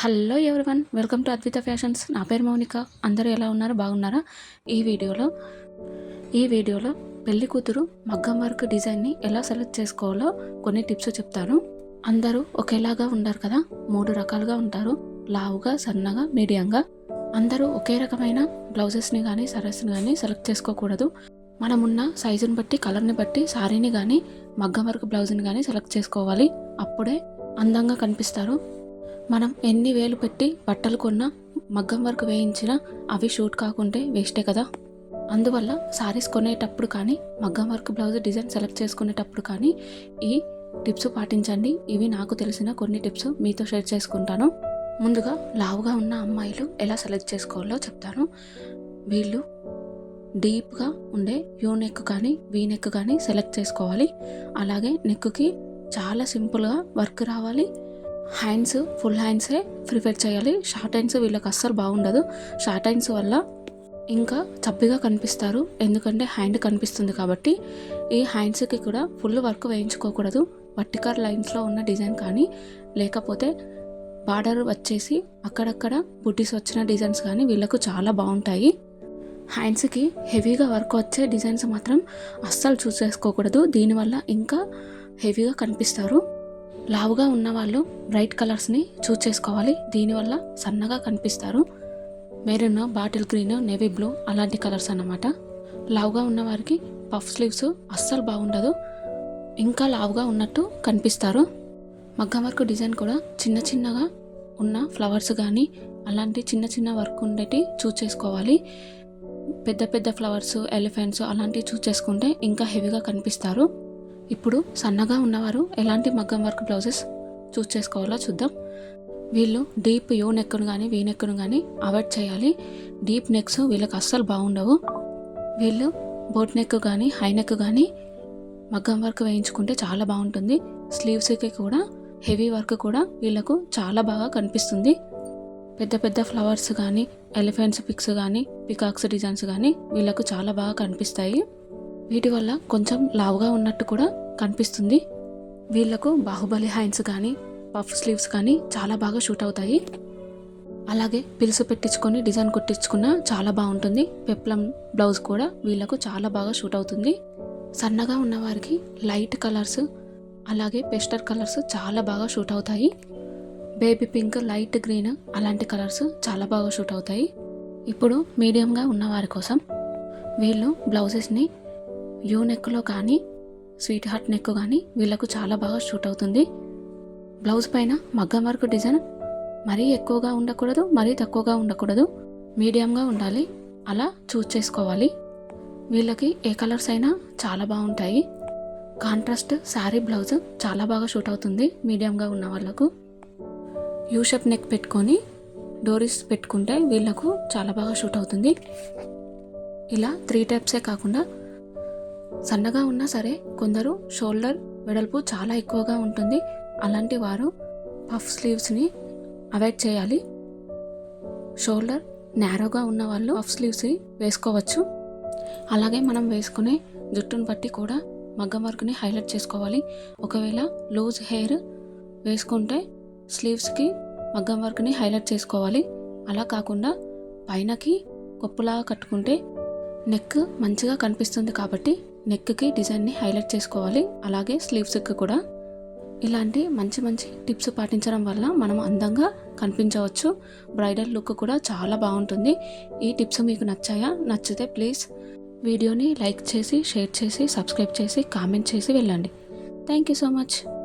Hello everyone welcome to Advitha fashions. నా పేరు మౌనిక. అందరూ ఎలా ఉన్నారు? బాగున్నారా? ఈ వీడియోలో ఈ వీడియోలో పెళ్ళి కూతురు మగ్గం వర్క్ డిజైన్ని ఎలా సెలెక్ట్ చేసుకోవాలో కొన్ని టిప్స్ చెప్తాను. అందరూ ఒకేలాగా ఉండరు కదా? మూడు రకాలుగా ఉంటారు. లావుగా సన్నగా మీడియంగా. అందరూ ఒకే రకమైన బ్లౌజెస్ని కానీ సరస్ని కానీ సెలెక్ట్ చేసుకోకూడదు. మనమున్న సైజుని బట్టి కలర్ని బట్టి సారీని కానీ మగ్గం వర్క్ బ్లౌజ్ని కానీ సెలెక్ట్ చేసుకోవాలి. అప్పుడే అందంగా కనిపిస్తారు. మనం ఎన్ని వేలు పెట్టి బట్టలు కొన్నా మగ్గం వర్క్ వేయించినా అవి షూట్ కాకుంటే వేస్టే కదా. అందువల్ల శారీస్ కొనేటప్పుడు కానీ మగ్గం వర్క్ బ్లౌజ్ డిజైన్ సెలెక్ట్ చేసుకునేటప్పుడు కానీ ఈ టిప్స్ పాటించండి. ఇవి నాకు తెలిసిన కొన్ని టిప్స్ మీతో షేర్ చేసుకుంటాను. ముందుగా లావుగా ఉన్న అమ్మాయిలు ఎలా సెలెక్ట్ చేసుకోవాలో చెప్తాను. వీళ్ళు డీప్గా ఉండే యూ నెక్ కానీ వీ నెక్ కానీ సెలెక్ట్ చేసుకోవాలి. అలాగే నెక్కి చాలా సింపుల్గా వర్క్ రావాలి. హ్యాండ్స్ ఫుల్ హ్యాండ్సే ప్రిఫర్ చేయాలి. షార్ట్ హ్యాండ్స్ వీళ్ళకి అస్సలు బాగుండదు. షార్ట్ హ్యాండ్స్ వల్ల ఇంకా చప్పిగా కనిపిస్తారు. ఎందుకంటే హ్యాండ్ కనిపిస్తుంది కాబట్టి. ఈ హ్యాండ్స్కి కూడా ఫుల్ వర్క్ వేయించుకోకూడదు. వర్టికల్ లైన్స్లో ఉన్న డిజైన్ కానీ లేకపోతే బార్డర్ వచ్చేసి అక్కడక్కడ బుటీస్ వచ్చిన డిజైన్స్ కానీ వీళ్ళకు చాలా బాగుంటాయి. హ్యాండ్స్కి హెవీగా వర్క్ వచ్చే డిజైన్స్ మాత్రం అస్సలు చూస్ చేసుకోకూడదు. దీనివల్ల ఇంకా హెవీగా కనిపిస్తారు. లావుగా ఉన్నవాళ్ళు బ్రైట్ కలర్స్ని చూస్ చేసుకోవాలి. దీనివల్ల సన్నగా కనిపిస్తారు. Maroon bottle green navy blue అలాంటి కలర్స్ అన్నమాట. లావుగా ఉన్నవారికి పఫ్ స్లీవ్స్ అస్సలు బాగుండదు. ఇంకా లావుగా ఉన్నట్టు కనిపిస్తారు. మగ్గం వర్క్ డిజైన్ కూడా చిన్న చిన్నగా ఉన్న ఫ్లవర్స్ కానీ అలాంటి చిన్న చిన్న వర్క్ ఉండేటి చూస్ చేసుకోవాలి. పెద్ద పెద్ద ఫ్లవర్స్ ఎలిఫెంట్స్ అలాంటివి చూస్ చేసుకుంటే ఇంకా హెవీగా కనిపిస్తారు. ఇప్పుడు సన్నగా ఉన్నవారు ఎలాంటి మగ్గం వర్క్ బ్లౌజెస్ చూస్ చేసుకోవాలో చూద్దాం. వీళ్ళు డీప్ యూ నెక్ను కానీ వీ నెక్ను కానీ అవాయిడ్ చేయాలి. డీప్ నెక్స్ వీళ్ళకి అస్సలు బాగుండవు. వీళ్ళు బోట్ నెక్ కానీ హై నెక్ కానీ మగ్గం వర్క్ వేయించుకుంటే చాలా బాగుంటుంది. స్లీవ్స్కి కూడా హెవీ వర్క్ కూడా వీళ్ళకు చాలా బాగా కనిపిస్తుంది. పెద్ద పెద్ద ఫ్లవర్స్ కానీ ఎలిఫెంట్స్ పిక్స్ కానీ పికాక్స్ డిజైన్స్ కానీ వీళ్ళకు చాలా బాగా కనిపిస్తాయి. వీటి వల్ల కొంచెం లావుగా ఉన్నట్టు కూడా కనిపిస్తుంది. వీళ్ళకు బాహుబలి హ్యాండ్స్ కానీ పఫ్ స్లీవ్స్ కానీ చాలా బాగా షూట్ అవుతాయి. అలాగే పిలుసు పెట్టించుకొని డిజైన్ కుట్టించుకున్న చాలా బాగుంటుంది. పెప్లం బ్లౌజ్ కూడా వీళ్ళకు చాలా బాగా షూట్ అవుతుంది. సన్నగా ఉన్నవారికి లైట్ కలర్స్ అలాగే పెస్టర్ కలర్స్ చాలా బాగా షూట్ అవుతాయి. బేబీ పింక్ లైట్ గ్రీన్ అలాంటి కలర్స్ చాలా బాగా షూట్ అవుతాయి. ఇప్పుడు మీడియంగా ఉన్నవారి కోసం వీళ్ళు బ్లౌజెస్ని యూ నెక్లో కానీ స్వీట్ హార్ట్ నెక్ కానీ వీళ్ళకు చాలా బాగా షూట్ అవుతుంది. బ్లౌజ్ పైన మగ్గం వర్క్ డిజైన్ మరీ ఎక్కువగా ఉండకూడదు మరీ తక్కువగా ఉండకూడదు. మీడియంగా ఉండాలి అలా చూస్ చేసుకోవాలి. వీళ్ళకి ఏ కలర్స్ అయినా చాలా బాగుంటాయి. కాంట్రాస్ట్ శారీ బ్లౌజ్ చాలా బాగా షూట్ అవుతుంది మీడియంగా ఉన్న వాళ్ళకు. యూషప్ నెక్ పెట్టుకొని డోరీస్ పెట్టుకుంటే వీళ్ళకు చాలా బాగా షూట్ అవుతుంది. ఇలా త్రీ టైప్సే కాకుండా సన్నగా ఉన్నా సరే కొందరు షోల్డర్ వెడల్పు చాలా ఎక్కువగా ఉంటుంది. అలాంటి వారు పఫ్ స్లీవ్స్ని అవాయిడ్ చేయాలి. షోల్డర్ నేరోగా ఉన్న వాళ్ళు పఫ్ స్లీవ్స్ని వేసుకోవచ్చు. అలాగే మనం వేసుకునే జుట్టును బట్టి కూడా మగ్గం వర్క్ని హైలైట్ చేసుకోవాలి. ఒకవేళ లూజ్ హెయిర్ వేసుకుంటే స్లీవ్స్కి మగ్గం వర్క్ని హైలైట్ చేసుకోవాలి. అలా కాకుండా పైనకి కొప్పులా కట్టుకుంటే నెక్ మంచిగా కనిపిస్తుంది కాబట్టి నెక్కి డిజైన్ని హైలైట్ చేసుకోవాలి. అలాగే స్లీవ్స్కి కూడా. ఇలాంటి మంచి మంచి టిప్స్ పాటించడం వల్ల మనం అందంగా కనిపించవచ్చు. బ్రైడల్ లుక్ కూడా చాలా బాగుంటుంది. ఈ టిప్స్ మీకు నచ్చాయా? నచ్చితే ప్లీజ్ వీడియోని లైక్ చేసి షేర్ చేసి సబ్స్క్రైబ్ చేసి కామెంట్ చేసి వెళ్ళండి. Thank you so much.